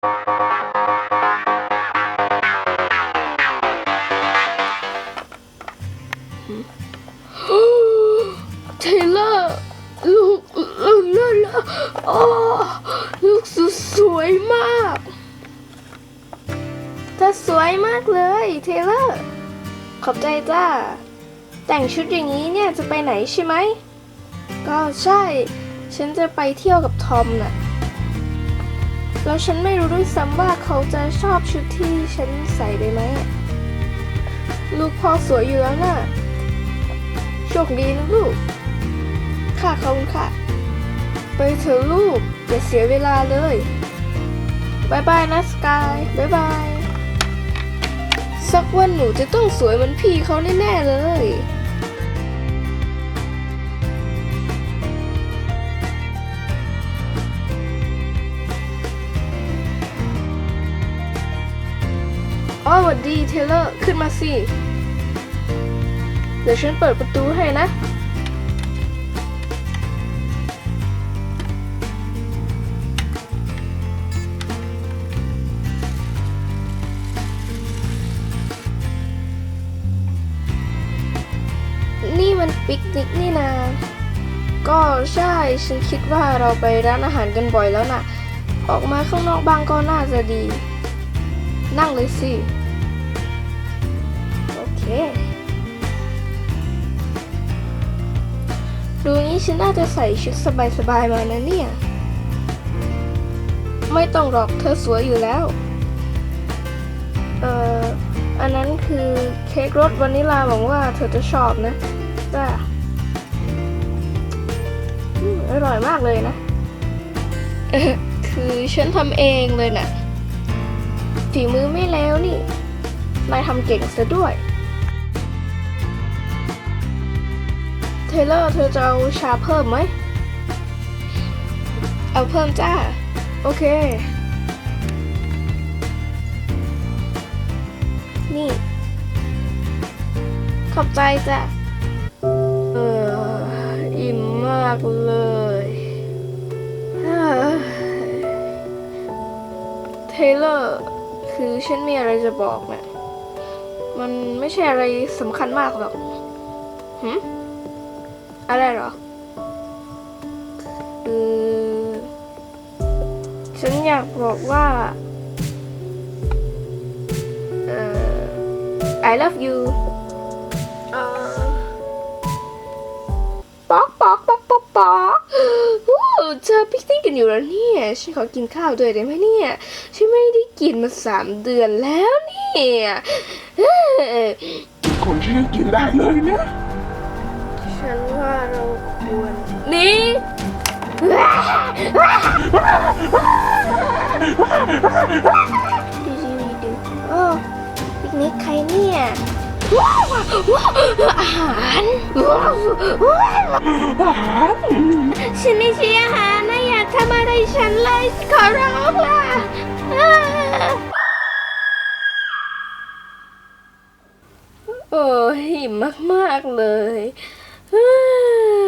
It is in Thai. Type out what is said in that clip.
เทเลอร์ลูกลูกลูกโอ้ลูกสุดสวยมากเธอสวยมากเลยเทเลอร์ขอบใจจ้า แต่งชุดอย่างนี้เนี่ยจะไปไหนใช่ไหม ก็ใช่ ฉันจะไปเที่ยวกับทอมน่ะ แล้วฉันไม่รู้ด้วยซ้ำว่าเขาจะชอบชุดที่ฉันใส่ไปไหม ลูกพ่อสวยอยู่แล้วน่ะ โชคดีนะลูก ค่ะขอบคุณค่ะ ไปเถอะลูก อย่าเสียเวลาเลยบายบายนะสกายบายบาย สักวันหนูจะต้องสวยเหมือนพี่เขาแน่ ๆ เลย วัสดีเทเลอร์ขึ้นมาสิ เดี๋ยวฉันเปิดประตูให้นะ นี่มันปิกนิกนี่นาก็ใช่ฉันคิดว่าเราไปร้านอาหารกันบ่อยแล้วนะออกมาข้างนอกบ้างก็น่าจะดี นั่งเลยสิ ดูงี้ฉันน่าจะใส่ชุดสบายๆมานะเนี่ย ไม่ต้องหรอกเธอสวยอยู่แล้ว เอ่อ อันนั้นคือเค้กรสวานิลาหวังว่าเธอจะชอบนะ จ้าอร่อยมากเลยนะ คือฉันทำเองเลยน่ะฝีมือไม่แล้วนี่ นายทำเก่งซะด้วย ทเลอร์เธอจะเอาชาเพิ่มไหม เอาเพิ่มจ้า โอเค นี่ ขอบใจจ้ะ เออ อิ่มมากเลยเทเลอร์คือฉันมีอะไรจะบอกนะมันไม่ใช่อะไรสำคัญมากหรอกหืม อะไรเหรอคือฉันอยากบอกว่า เอ่อ I love you เอ่อป๊อกป๊อกป๊อกป๊อกป๊อกอู้เจอพิกนิกกันอยู่แล้วเนี่ย ฉันขอกินข้าวด้วยได้ไหมเนี่ย ฉันไม่ได้กินมาสามเดือนแล้วเนี่ยเอ้ยคนที่จะกินได้เลยนะ หนี่ดีดีดีโอ้ปิกนิกใครเนี่ยว้าวว้าวอาหารฉันไม่ใช่อาหารนะอย่าทำอะไรฉันเลยขอร้องล่ะโอ้ยหิมมาก ๆ เลยเฮ้ย